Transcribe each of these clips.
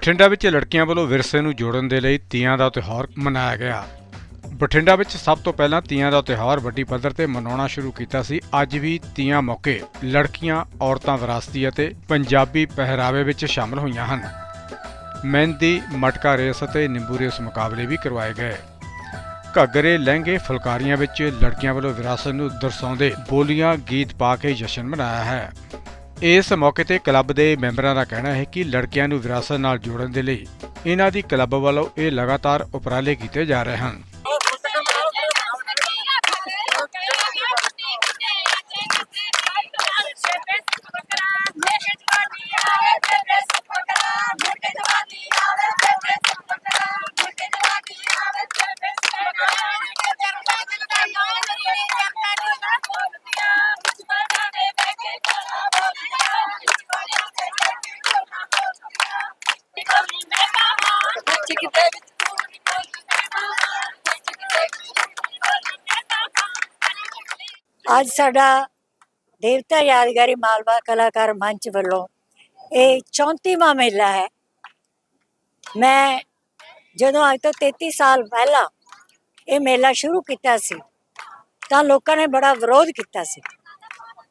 ਬਠਿੰਡਾ ਵਿੱਚ ਲੜਕੀਆਂ ਵੱਲੋਂ ਵਿਰਸੇ ਨੂੰ ਜੋੜਨ ਦੇ ਲਈ ਤੀਆਂ ਦਾ ਤਿਉਹਾਰ ਮਨਾਇਆ ਗਿਆ। ਬਠਿੰਡਾ ਵਿੱਚ ਸਭ ਤੋਂ ਪਹਿਲਾਂ ਤੀਆਂ ਦਾ ਤਿਉਹਾਰ ਵੱਡੀ ਪੱਧਰ ਤੇ ਮਨਾਉਣਾ ਸ਼ੁਰੂ ਕੀਤਾ ਸੀ। ਅੱਜ ਵੀ ਤੀਆਂ ਮੌਕੇ ਲੜਕੀਆਂ, ਔਰਤਾਂ ਵਿਰਾਸਤੀ ਅਤੇ ਪੰਜਾਬੀ ਪਹਿਰਾਵੇ ਵਿੱਚ ਸ਼ਾਮਲ ਹੋਈਆਂ ਹਨ। ਮਹਿੰਦੀ, ਮਟਕਾ ਰੇਸ ਅਤੇ ਨਿੰਬੂ ਰੇਸ ਮੁਕਾਬਲੇ ਵੀ ਕਰਵਾਏ ਗਏ। ਘੱਗਰੇ, ਲਹਿੰਗੇ, ਫੁਲਕਾਰੀਆਂ ਵਿੱਚ ਲੜਕੀਆਂ ਵੱਲੋਂ ਵਿਰਾਸਤ ਨੂੰ ਦਰਸਾਉਂਦੇ ਬੋਲੀਆਂ, ਗੀਤ ਪਾ ਕੇ ਜਸ਼ਨ ਮਨਾਇਆ ਹੈ। ਇਸ ਮੌਕੇ ਤੇ ਕਲੱਬ ਦੇ ਮੈਂਬਰਾਂ ਦਾ ਕਹਿਣਾ ਹੈ ਕਿ ਲੜਕੀਆਂ ਨੂੰ ਵਿਰਾਸਤ ਨਾਲ ਜੋੜਨ ਦੇ ਲਈ ਇਹਨਾਂ ਦੀ ਕਲੱਬ ਵੱਲੋਂ ਇਹ ਲਗਾਤਾਰ ਉਪਰਾਲੇ ਕੀਤੇ ਜਾ ਰਹੇ ਹਨ। ਅੱਜ ਸਾਡਾ ਦੇਵਤਾ ਯਾਦਗਾਰੀ ਮਾਲਵਾ ਕਲਾਕਾਰ ਮੰਚ ਵੱਲੋਂ ਇਹ 34ਵਾਂ ਮੇਲਾ ਹੈ। ਮੈਂ ਜਦੋਂ ਅੱਜ ਤੋਂ 33 ਸਾਲ ਪਹਿਲਾਂ ਇਹ ਮੇਲਾ ਸ਼ੁਰੂ ਕੀਤਾ ਸੀ, ਤਾਂ ਲੋਕਾਂ ਨੇ ਬੜਾ ਵਿਰੋਧ ਕੀਤਾ ਸੀ।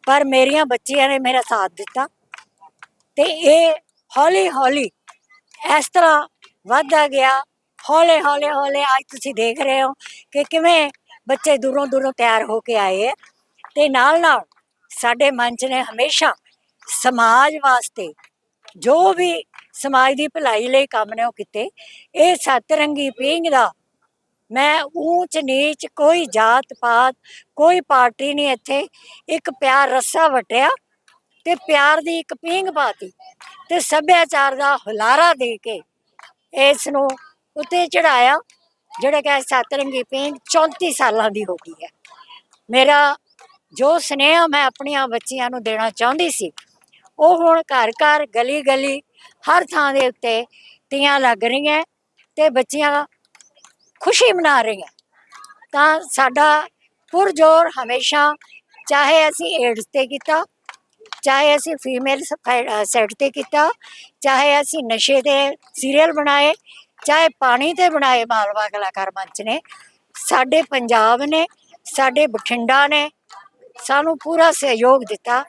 ਪਰ ਮੇਰੀਆਂ ਬੱਚੀਆਂ ਨੇ ਮੇਰਾ ਸਾਥ ਦਿੱਤਾ ਤੇ ਇਹ ਹੌਲੀ ਹੌਲੀ ਇਸ ਤਰ੍ਹਾਂ ਵੱਧਦਾ ਗਿਆ। ਹੌਲੇ ਹੌਲੇ ਹੌਲੇ ਅੱਜ ਤੁਸੀਂ ਦੇਖ ਰਹੇ ਹੋ ਕਿ ਕਿਵੇਂ ਬੱਚੇ ਦੂਰੋਂ ਦੂਰੋਂ ਤਿਆਰ ਹੋ ਕੇ ਆਏ ਹੈ ਤੇ ਨਾਲ ਨਾਲ ਸਾਡੇ ਮੰਚ ਨੇ ਹਮੇਸ਼ਾ ਸਮਾਜ ਵਾਸਤੇ ਜੋ ਵੀ ਸਮਾਜ ਦੀ ਭਲਾਈ ਲਈ ਕੰਮ ਨੇ ਉਹ ਕੀਤੇ, ਇਹ ਸਤਰੰਗੀ ਪੀਂਘ ਦਾ ਮੈਂ ਊਚ ਨੀਚ ਕੋਈ ਜਾਤ ਪਾਤ, ਕੋਈ ਪਾਰਟੀ ਨਹੀਂ ਇੱਥੇ, ਇੱਕ ਪਿਆਰ ਰੱਸਾ ਵਟਿਆ ਤੇ ਪਿਆਰ ਦੀ ਇੱਕ ਪੀਂਘ ਪਾਤੀ ਤੇ ਸੱਭਿਆਚਾਰ ਦਾ ਹੁਲਾਰਾ ਦੇ ਕੇ ਇਸ ਨੂੰ ਉੱਤੇ ਚੜਾਇਆ ਜਿਹੜਾ ਕਿ ਸਤਰੰਗੀ ਪੀਂਘ 34 ਸਾਲਾਂ ਦੀ ਹੋ ਗਈ ਹੈ। ਮੇਰਾ ਜੋ ਸਨੇਹ ਮੈਂ ਆਪਣੀਆਂ ਬੱਚੀਆਂ ਨੂੰ ਦੇਣਾ ਚਾਹੁੰਦੀ ਸੀ, ਉਹ ਹੁਣ ਘਰ ਘਰ ਗਲੀ ਗਲੀ ਹਰ ਥਾਂ ਦੇ ਉੱਤੇ ਤੀਆਂ ਲੱਗ ਰਹੀਆਂ ਤੇ ਬੱਚੀਆਂ ਖੁਸ਼ੀ ਮਨਾ ਰਹੀਆਂ। ਤਾਂ ਸਾਡਾ ਪੁਰਜੋਰ ਹਮੇਸ਼ਾ ਚਾਹੇ ਅਸੀਂ ਏਡਸ ਤੇ ਕੀਤਾ, ਚਾਹੇ ਅਸੀਂ ਫੀਮੇਲ ਸੈਟ ਤੇ ਕੀਤਾ, ਚਾਹੇ ਅਸੀਂ ਨਸ਼ੇ ਦੇ ਸੀਰੀਅਲ ਬਣਾਏ, ਚਾਹੇ ਪਾਣੀ ਤੇ ਬਣਾਏ ਮਾਲਵਾ ਕਲਾਕਾਰ ਮੰਚ ਨੇ, ਸਾਡੇ ਪੰਜਾਬ ਨੇ, ਸਾਡੇ ਬਠਿੰਡਾ ਨੇ ਸਾਨੂੰ ਪੂਰਾ ਸਹਿਯੋਗ ਦਿੱਤਾ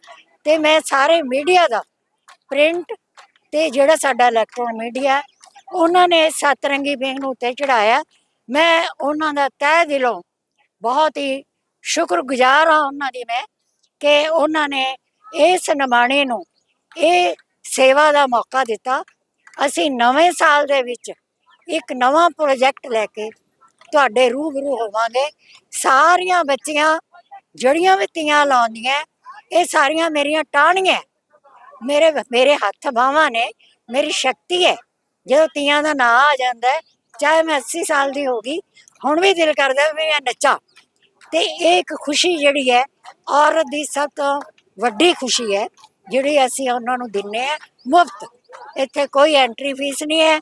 ਤੇ ਮੈਂ ਸਾਰੇ ਮੀਡੀਆ ਦਾ ਪ੍ਰਿੰਟ ਤੇ ਜਿਹੜਾ ਸਾਡਾ ਇਲੈਕਟ੍ਰੋਨ ਮੀਡੀਆ ਉਹਨਾਂ ਨੇ ਸਤਰੰਗੀ ਬੇਗ ਨੂੰ ਉੱਤੇ ਚੜਾਇਆ ਮੈਂ ਉਹਨਾਂ ਦਾ ਤਹਿ ਦਿਲੋਂ ਬਹੁਤ ਹੀ ਸ਼ੁਕਰਗੁਜ਼ਾਰ ਹਾਂ ਉਹਨਾਂ ਦੀ ਮੈਂ ਕਿ ਉਹਨਾਂ ਨੇ ਇਸ ਨਿਮਾਣੇ ਨੂੰ ਇਹ ਸੇਵਾ ਦਾ ਮੌਕਾ ਦਿੱਤਾ। ਅਸੀਂ ਨਵੇਂ ਸਾਲ ਦੇ ਵਿੱਚ ਇੱਕ ਨਵਾਂ ਪ੍ਰੋਜੈਕਟ ਲੈ ਕੇ ਤੁਹਾਡੇ ਰੂਬਰੂ ਹੋਵਾਂਗੇ। ਸਾਰੀਆਂ ਬੱਚੀਆਂ ਜਿਹੜੀਆਂ ਵੀ ਤੀਆਂ ਲਾਉਂਦੀਆਂ ਇਹ ਸਾਰੀਆਂ ਮੇਰੀਆਂ ਟਾਹਣੀਆਂ ਮੇਰੇ ਮੇਰੇ ਹੱਥ ਬਾਹਾਂ ਨੇ ਮੇਰੀ ਸ਼ਕਤੀ ਹੈ ਜਦੋਂ ਤੀਆਂ ਦਾ ਨਾਂ ਆ ਜਾਂਦਾ ਚਾਹੇ ਮੈਂ 80 ਸਾਲ ਦੀ ਹੋ ਗਈ ਹੁਣ ਵੀ ਦਿਲ ਕਰਦਾ ਵੀ ਮੈਂ ਨੱਚਾਂ। ਤੇ ਇਹ ਇੱਕ ਖੁਸ਼ੀ ਜਿਹੜੀ ਹੈ ਔਰਤ ਦੀ ਸਭ ਤੋਂ ਵੱਡੀ ਖੁਸ਼ੀ ਹੈ ਜਿਹੜੀ ਅਸੀਂ ਉਹਨਾਂ ਨੂੰ ਦਿੰਨੇ ਆ ਮੁਫਤ। ਇੱਥੇ ਕੋਈ ਐਂਟਰੀ ਫੀਸ ਨਹੀਂ ਹੈ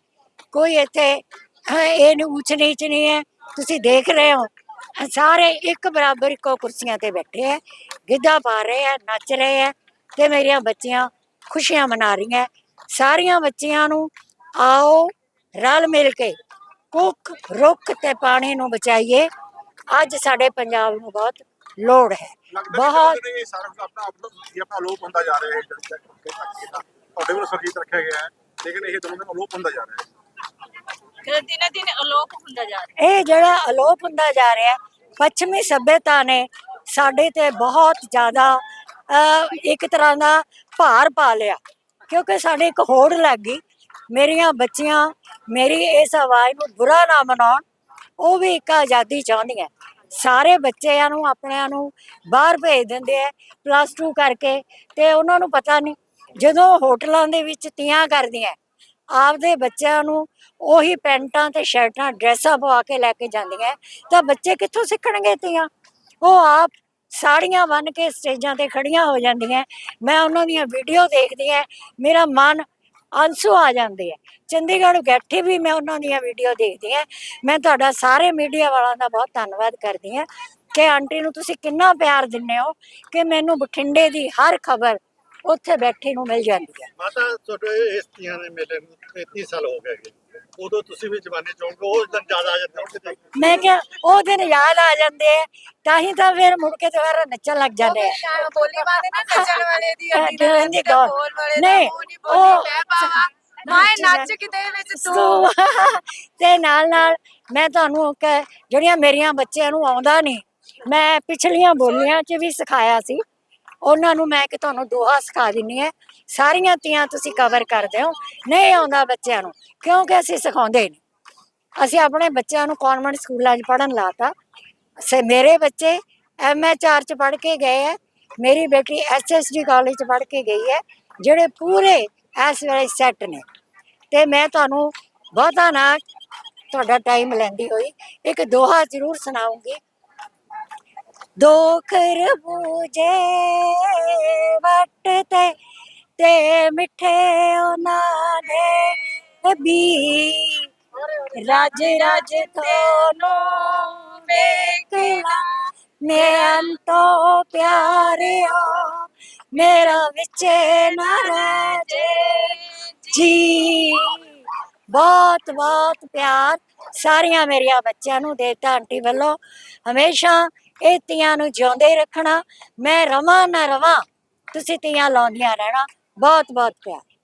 ਕੋਈ ਇੱਥੇ ਅਹ, ਇਹ ਨਹੀਂ ਉੱਚ ਨੀਚ ਨਹੀਂ ਹੈ ਤੁਸੀਂ ਦੇਖ ਰਹੇ ਹੋ ਸਾਰੇ ਇੱਕ ਬਰਾਬਰ ਇੱਕੋ ਕੁਰਸੀਆਂ ਤੇ ਬੈਠੇ ਹੈ ਗਿੱਧਾ ਪਾ ਰਹੇ ਹੈ ਨੱਚ ਰਹੇ ਹੈ ਤੇ ਮੇਰੀਆਂ ਬੱਚੀਆਂ ਖੁਸ਼ੀਆਂ ਮਨਾ ਰਹੀਆਂ ਸਾਰੀਆਂ ਬੱਚੀਆਂ ਨੂੰ ਆਓ ਰਲ ਮਿਲ ਕੇ ਕੁੱਖ ਰੁੱਖ ਤੇ ਪਾਣੀ ਨੂੰ ਬਚਾਈਏ। ਅੱਜ ਸਾਡੇ ਪੰਜਾਬ ਨੂੰ ਬਹੁਤ ਲੋੜ ਹੈ। ਬਹੁਤ ਆਪਣਾ ਆਪਣਾ ਲੋਪ ਹੁੰਦਾ ਜਾ ਰਿਹਾ ਹੈ ਤੁਹਾਡੇ ਵੱਲੋਂ ਸਰਗੀਤ ਰੱਖਿਆ ਗਿਆ ਹੈ ਲੇਕਿਨ ਇਹ ਦੋਨੋਂ ਦਿਨ ਲੋਪ ਹੁੰਦਾ ਜਾ ਰਿਹਾ ਹੈ। ਦਿਨੇ ਦਿਨੇ ਅਲੋਪ ਹੁੰਦਾ ਜਾ ਰਿਹਾ। ਇਹ ਜਿਹੜਾ ਅਲੋਪ ਹੁੰਦਾ ਜਾ ਰਿਹਾ, ਪੱਛਮੀ ਸਭਿਅਤਾ ਨੇ ਸਾਡੇ ਤੇ ਬਹੁਤ ਜ਼ਿਆਦਾ ਇੱਕ ਤਰ੍ਹਾਂ ਦਾ ਭਾਰ ਪਾ ਲਿਆ। ਕਿਉਂਕਿ ਸਾਡੇ ਇੱਕ ਹੋੜ ਲੱਗ ਗਈ। ਮੇਰੀਆਂ ਬੱਚੀਆਂ, ਮੇਰੀ ਇਸ ਆਵਾਜ਼ ਨੂੰ ਬੁਰਾ ਨਾ ਮਨਾਉਣ। ਉਹ ਵੀ ਇੱਕ ਆਜ਼ਾਦੀ ਚਾਹੁੰਦੀਆਂ ਸਾਰੇ ਬੱਚਿਆਂ ਨੂੰ, ਆਪਣਿਆਂ ਨੂੰ ਬਾਹਰ ਭੇਜ ਦਿੰਦੇ ਆ ਪਲੱਸ 2 ਕਰਕੇ। ਤੇ ਉਹਨਾਂ ਨੂੰ ਪਤਾ ਨਹੀਂ, ਜਦੋਂ ਹੋਟਲਾਂ ਦੇ ਵਿੱਚ ਤੀਆਂ ਕਰਦੀਆਂ ਆਪਦੇ ਬੱਚਿਆਂ ਨੂੰ ਉਹੀ ਪੈਂਟਾਂ ਤੇ ਸ਼ਰਟਾਂ, ਡਰੈਸਾਂ ਪਵਾ ਕੇ ਲੈ ਕੇ ਜਾਂਦੀਆਂ। ਤਾਂ ਬੱਚੇ ਕਿੱਥੋਂ ਸਿੱਖਣਗੇ ਤੀਆਂ? ਉਹ ਆਪ ਸਾੜੀਆਂ ਬੰਨ ਕੇ ਸਟੇਜਾਂ ਤੇ ਖੜੀਆਂ ਹੋ ਜਾਂਦੀਆਂ। ਮੈਂ ਉਹਨਾਂ ਦੀਆਂ ਵੀਡੀਓ ਦੇਖਦੀ ਹਾਂ ਮੇਰਾ ਮਨ ਅੰਸੂ ਆ ਜਾਂਦੇ ਆ ਚੰਡੀਗੜ੍ਹ ਬੈਠੇ ਵੀ ਮੈਂ ਉਹਨਾਂ ਦੀਆਂ ਵੀਡੀਓ ਦੇਖਦੀ ਹਾਂ ਮੈਂ ਤੁਹਾਡਾ ਸਾਰੇ ਮੀਡੀਆ ਵਾਲਿਆਂ ਦਾ ਬਹੁਤ ਧੰਨਵਾਦ ਕਰਦੀ ਹਾਂ ਕਿ ਆਂਟੀ ਨੂੰ ਤੁਸੀਂ ਕਿੰਨਾ ਪਿਆਰ ਦਿੰਦੇ ਹੋ ਕਿ ਮੈਨੂੰ ਬਠਿੰਡੇ ਦੀ ਹਰ ਖਬਰ ਉੱਥੇ ਬੈਠੀ ਨੂੰ ਮਿਲ ਜਾਂਦੀ ਹੈ। ਮਾਤਾ ਤੁਹਾਡੇ ਇਸ ਤੀਆਂ ਦੇ ਮੇਲੇ ਨੂੰ 33 ਸਾਲ ਹੋ ਗਏ ਹੈਗੇ। ਉਦੋਂ ਤੁਸੀਂ ਵੀ ਜਵਾਨੀ ਚੋਂਗੇ ਉਹ ਦਿਨ ਜ਼ਿਆਦਾ ਆ ਜਾਂਦੇ ਹੋਣਗੇ ਤੇ ਮੈਂ ਕਿਹਾ ਉਹ ਦਿਨ ਯਾਦ ਆ ਜਾਂਦੇ ਆ ਤਾਂ ਹੀ ਤਾਂ ਫਿਰ ਮੁੜ ਕੇ ਦੁਬਾਰਾ ਨੱਚਣ ਲੱਗ ਜਾਂਦੇ ਆ। ਬੋਲੀ ਬਾਦੇ ਨਾ ਨੱਚਣ ਵਾਲੇ ਦੀ ਅੱਡੀ ਦੀ ਤੇ ਗੌਰ। ਬੋਲ ਵਾਲੇ ਨਹੀਂ, ਨਹੀਂ ਬੋਲੀ ਉਹ- ਮੈਂ ਪਾਵਾਂ ਮਾਏ ਨੱਚ ਕਿਤੇ ਵਿੱਚ ਤੂੰ। ਤੂੰ ਤੇ ਨਾਲ ਨਾਲ ਮੈਂ ਤੁਹਾਨੂੰ ਕਹਿ- ਜਿਹੜੀਆਂ ਮੇਰੀਆਂ ਬੱਚਿਆਂ ਨੂੰ ਆਉਂਦਾ ਨਹੀਂ ਮੈਂ ਪਿਛਲੀਆਂ ਬੋਲੀਆਂ 'ਚ ਵੀ ਸਿਖਾਇਆ ਸੀ। ਉਹਨਾਂ ਨੂੰ ਮੈਂ ਕਿ ਤੁਹਾਨੂੰ ਦੋਹਾ ਸਿਖਾ ਦਿੰਨੀ ਹੈ ਸਾਰੀਆਂ ਤੀਆਂ ਤੁਸੀਂ ਕਵਰ ਕਰਦੇ ਹੋ ਨਹੀਂ ਆਉਂਦਾ ਬੱਚਿਆਂ ਨੂੰ, ਕਿਉਂਕਿ ਅਸੀਂ ਸਿਖਾਉਂਦੇ ਨਹੀਂ ਅਸੀਂ ਆਪਣੇ ਬੱਚਿਆਂ ਨੂੰ ਕਨਵੈਂਟ ਸਕੂਲਾਂ 'ਚ ਪੜਨ ਲਾਤਾ। ਸੇ, ਮੇਰੇ ਬੱਚੇ ਐਮਐਚਆਰ 'ਚ ਪੜ੍ਹ ਕੇ ਗਏ ਹੈ ਮੇਰੀ ਬੇਟੀ ਐਸਐਸਡੀ ਕਾਲਜ 'ਚ ਪੜ੍ਹ ਕੇ ਗਈ ਹੈ ਜਿਹੜੇ ਪੂਰੇ ਇਸ ਵੇਲੇ ਸੈੱਟ ਨੇ। ਤੇ ਮੈਂ ਤੁਹਾਨੂੰ ਬਹੁਤਾ ਨਾ ਤੁਹਾਡਾ ਟਾਈਮ ਲੈਂਦੀ ਹੋਈ ਇੱਕ ਦੋਹਾ ਜ਼ਰੂਰ ਸੁਣਾਉਂਗੀ। ਦੋ ਖਰਬੂਜੇ ਵੱਟ ਤੇ ਮਿੱਠੇ ਉਹਨਾਂ ਦੇ ਬੀ ਰਾਜ ਰਾਜ ਤੋਨੂੰ ਵੇਖਣਾ ਮੈਂ ਅੰਤੋ ਪਿਆਰਿਓ, ਮੇਰਾ ਵਿੱਚੇ ਨਾ ਰਹਿ ਜੀ। ਬਹੁਤ ਬਹੁਤ ਪਿਆਰ ਸਾਰੀਆਂ ਮੇਰੀਆਂ ਬੱਚਿਆਂ ਨੂੰ ਦੇਤਾ ਆਂਟੀ ਵੱਲੋਂ। ਹਮੇਸ਼ਾ ਇਹ ਤੀਆਂ ਨੂੰ ਜਿਉਂਦੇ ਰੱਖਣਾ, ਮੈਂ ਰਵਾਂ ਨਾ ਰਵਾਂ, ਤੁਸੀਂ ਤੀਆਂ ਲਾਉਂਦੀਆਂ ਰਹਿਣਾ। ਬਹੁਤ ਬਹੁਤ ਪਿਆਰ।